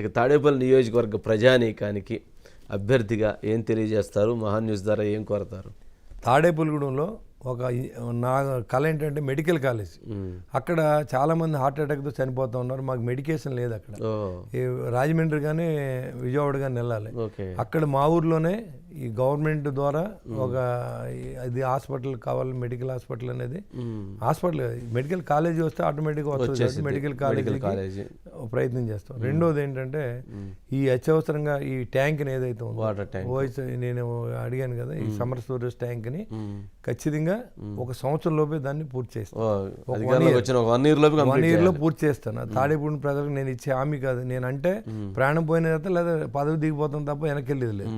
ఇక తాడేపల్లి నియోజకవర్గ ప్రజానీకానికి అభ్యర్థిగా ఏం తెలియజేస్తారు? మహాన్ న్యూస్ ద్వారా ఏం కోరతారు? తాడేపులగూడెంలో ఒక నా కళ ఏంటంటే మెడికల్ కాలేజ్. అక్కడ చాలామంది హార్ట్ అటాక్తో చనిపోతూ ఉన్నారు. మాకు మెడికేషన్ లేదు అక్కడ. రాజమండ్రి కానీ విజయవాడ కానీ వెళ్ళాలి. అక్కడ మా ఊర్లోనే ఈ గవర్నమెంట్ ద్వారా ఒక అది హాస్పిటల్ కావాలి మెడికల్ హాస్పిటల్ అనేది. హాస్పిటల్ మెడికల్ కాలేజ్ వస్తే ఆటోమేటిక్గా వస్తుంది మెడికల్ కాలేజ్. ప్రయత్నం చేస్తాం. రెండోది ఏంటంటే ఈ అత్యవసరంగా ఈ ట్యాంక్ ఏదైతే ఉందో వాటర్ ట్యాంక్. ఓఎస్ నేను అడిగాను కదా ఈ సమ్మర్ స్టోరేజ్ ట్యాంక్ని. ఖచ్చితంగా ఒక సంవత్సరం లోపే దాన్ని పూర్తి చేస్తాను. వన్ ఇయర్ లోపు వన్ కంప్లీట్ ఇయర్లో పూర్తి చేస్తాను. తాడేపూడి ప్రజలకు నేను ఇచ్చే హామీ కాదు. నేను అంటే ప్రాణం పోయిన తర్వాత లేదా పదవి దిగిపోతాం తప్ప వెనక్కి వెళ్ళేది లేదు.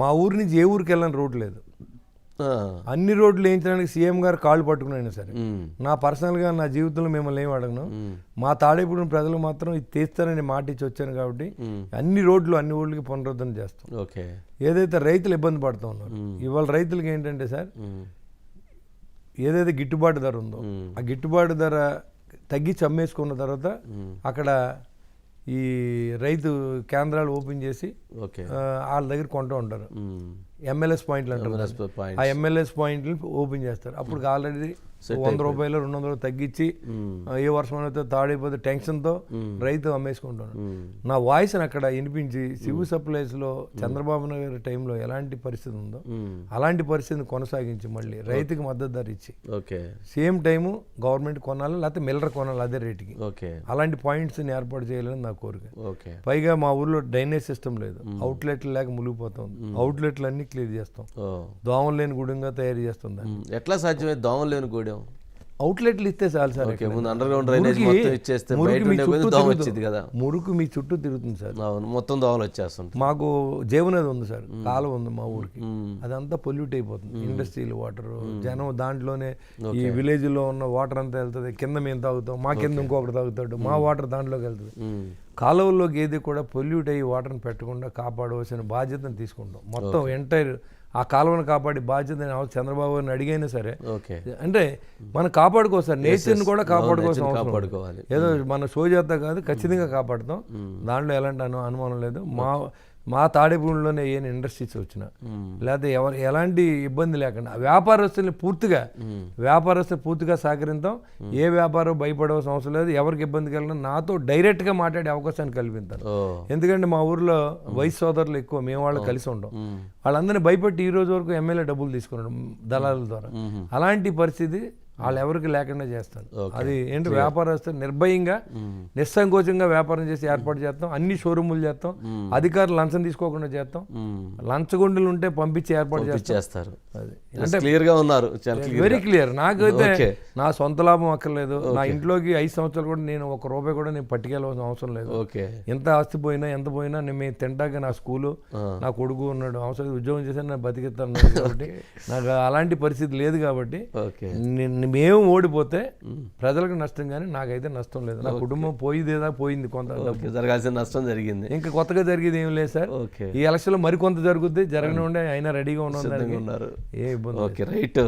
మా ఊరి నుంచి ఏ ఊరికి వెళ్ళని రోడ్ లేదు. అన్ని రోడ్లు వేయించడానికి సీఎం గారు కాళ్ళు పట్టుకున్నాను సరే. నా పర్సనల్గా నా జీవితంలో మిమ్మల్ని ఏం అడగను. మా తాడేపూడి ప్రజలు మాత్రం ఇది తీస్తానని మాట ఇచ్చి వచ్చాను కాబట్టి. అన్ని రోడ్లు అన్ని ఊళ్ళకి పునరుద్ధరణ చేస్తాం ఓకే ఏదైతే రైతులు ఇబ్బంది పడుతూ ఉన్నారు ఇవాళ రైతులకి ఏంటంటే సార్. ఏదైతే గిట్టుబాటు ధర ఉందో. ఆ గిట్టుబాటు ధర తగ్గించి అమ్మేసుకున్న తర్వాత. అక్కడ ఈ రైతు కేంద్రాలు ఓపెన్ చేసి వాళ్ళ దగ్గర కొంటూ ఉంటారు. ఎమ్మెల్యేస్ పాయింట్లు అంటారు ఆ ఎమ్మెల్యేస్ పాయింట్లు ఓపెన్ చేస్తారు. అప్పుడు ఆల్రెడీ వంద రూపాయలు రెండు వందలు తగ్గించి ఏ వర్షం అయితే తాడైపోతే టెన్షన్తో రైతు అమ్మేసుకుంటున్నాడు. మ్మ్. నా వాయిస్ని అక్కడ వినిపించి సివిల్ సప్లైస్లో చంద్రబాబు నాయుడు టైంలో ఎలాంటి పరిస్థితి ఉందో. అలాంటి పరిస్థితిని కొనసాగించి మళ్ళీ రైతుకి మద్దతు ధర ఇచ్చి. ఓకే. సేమ్ టైము గవర్నమెంట్ కొనాలి లేకపోతే మిల్లర్ కొనాలి అదే రేటుకి. ఓకే. అలాంటి పాయింట్స్ని ఏర్పాటు చేయాలని నా కోరిక. ఓకే. పైగా మా ఊర్లో డ్రైనేజ్ సిస్టమ్ లేదు. అవుట్లెట్లు లేక మునిగిపోతాం. అవుట్లెట్లు అన్ని క్లియర్ చేస్తాం. దోమలు లేని గుడంగా తయారు చేస్తుంది. ఎట్లా సాధ్యమే దోమలు లేని గూడెం? అవుట్లెట్లు ఇస్తే చాలు సార్ ముందు అండర్ గ్రౌండ్ డ్రైనేజ్ మొత్తం ఇచ్చేస్తే బయట దోమ వచ్చింది కదా. మురుకు మీ చుట్టూ తిరుగుతుంది సార్. అవును మొత్తం దోమలు వచ్చేస్తుంటాయి. మాకు జీవనది ఉంది సార్ కాలువ ఉంది మా ఊరికి. అదంతా పొల్యూట్ అయిపోతుంది ఇండస్ట్రియల్ వాటర్ జనం దాంట్లోనే ఈ విలేజ్లో ఉన్న వాటర్ అంతా వెళ్తుంది కింద మేము తాగుతాం మా కింద ఇంకొకటి తాగుతాడు మా వాటర్ దాంట్లోకి వెళ్తుంది. కాలువల్లోకి ఏది కూడా పొల్యూట్ అయ్యి వాటర్ని పెట్టకుండా కాపాడవలసిన బాధ్యతను తీసుకుంటాం. మొత్తం ఎంటైర్ ఆ కాలువను కాపాడే బాధ్యత చంద్రబాబు గారిని అడిగైనా సరే ఓకే. అంటే మనం కాపాడుకోవాలి సార్ నేచర్ని కూడా కాపాడుకోవాల్సిన అవసరం. కాపాడుకోవాలి. ఏదో మన షో చేస్తా కాదు ఖచ్చితంగా కాపాడుతాం. దాంట్లో ఎలాంటి అను అనుమానం లేదు. మా మా తాడేపూడిలోనే ఏ ఇండస్ట్రీస్ వచ్చినా. లేకపోతే ఎవరు ఎలాంటి ఇబ్బంది లేకుండా వ్యాపారస్తుల్ని పూర్తిగా వ్యాపారస్తులు పూర్తిగా సహకరిద్దాం. ఏ వ్యాపారం భయపడవలసిన అవసరం లేదు. ఎవరికి ఇబ్బంది కలిగినా నాతో డైరెక్ట్గా మాట్లాడే అవకాశాన్ని కల్పిస్తాను ఓ. ఎందుకంటే మా ఊర్లో వయసు సోదరులు ఎక్కువ మేము వాళ్ళు కలిసి మ్మ్. వాళ్ళందరినీ భయపెట్టి ఈ రోజు వరకు ఎమ్మెల్యే డబ్బులు తీసుకున్నాడు దళాల ద్వారా. అలాంటి పరిస్థితి వాళ్ళు ఎవరికి లేకుండా చేస్తాను అది ఏంటి వ్యాపారస్తులు నిర్భయంగా నిస్సంకోచంగా వ్యాపారం చేసి ఏర్పాటు చేస్తాం అన్ని షోరూములు చేస్తాం అధికారులు లంచం తీసుకోకుండా చేస్తాం. లంచగొండలు ఉంటే పంపించి ఏర్పాటు చేస్తాం. ఇచ్చేస్తారు అది క్లియర్గా ఉన్నారు వెరీ క్లియర్ నాకైతే. నా సొంత లాభం అక్కర్లేదు. నా ఇంట్లోకి ఐదు సంవత్సరాలు కూడా నేను ఒక రూపాయి కూడా నేను పట్టుకెళ్ళవలసిన అవసరం లేదు. ఓకే ఎంత ఆస్తి పోయినా ఎంత పోయినా నేను మేము తింటాక నా స్కూలు నా కొడుకు ఉన్నాడు. అవసరం ఉద్యోగం చేశాను నేను బతికిస్తాను. కాబట్టి నాకు అలాంటి పరిస్థితి లేదు కాబట్టి మేము ఓడిపోతే ప్రజలకు నష్టం కానీ నాకైతే నష్టం లేదు. నా కుటుంబం పోయిదేదా పోయింది కొంత జరగాల్సిన నష్టం జరిగింది. ఇంకా కొత్తగా జరిగేది ఏం లేదు సార్. ఈ ఎలక్షన్లో మరికొంత జరుగుద్ది. జరగని ఉండే అయినా రెడీగా ఉన్నారు. ఏ ఇబ్బంది ఓకే రైట్